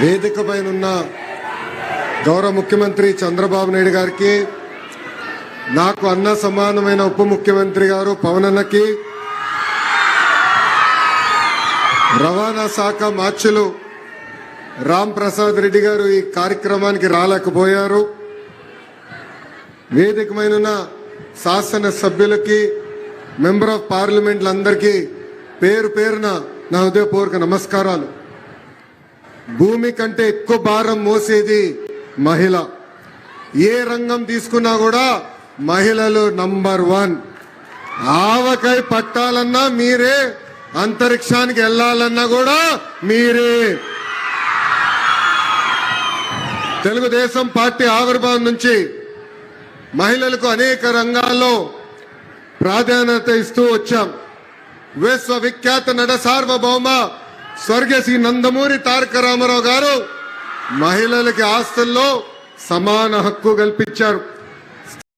వేదిక పైన ఉన్న గౌరవ ముఖ్యమంత్రి చంద్రబాబు నాయుడు గారికి నాకు అన్న సమానమైన ఉప ముఖ్యమంత్రి గారు పవన్ అన్నకి రవాణా శాఖ మార్చులు రామ్ ప్రసాద్ రెడ్డి గారు ఈ కార్యక్రమానికి రాలేకపోయారు. వేదికమైన ఉన్న శాసన సభ్యులకి మెంబర్ ఆఫ్ పార్లమెంట్లందరికీ పేరు పేరున నా హృదయపూర్వక నమస్కారాలు. భూమి కంటే ఎక్కువ భారం మోసేది మహిళ. ఏ రంగం తీసుకున్నా కూడా మహిళలు నంబర్ వన్. ఆవకాయ పట్టాలన్నా మీరే అంతరిక్షానికి వెళ్ళాలన్నా కూడా మీరే. తెలుగుదేశం పార్టీ ఆవిర్భావం నుంచి మహిళలకు అనేక రంగాల్లో ప్రాధాన్యత ఇస్తూ వచ్చాం. విశ్వవిఖ్యాత నట సార్వభౌమ స్వర్గశ్రీ నందమూరి తారక రామారావు గారు మహిళలకి ఆస్తుల్లో సమాన హక్కు కల్పించారు.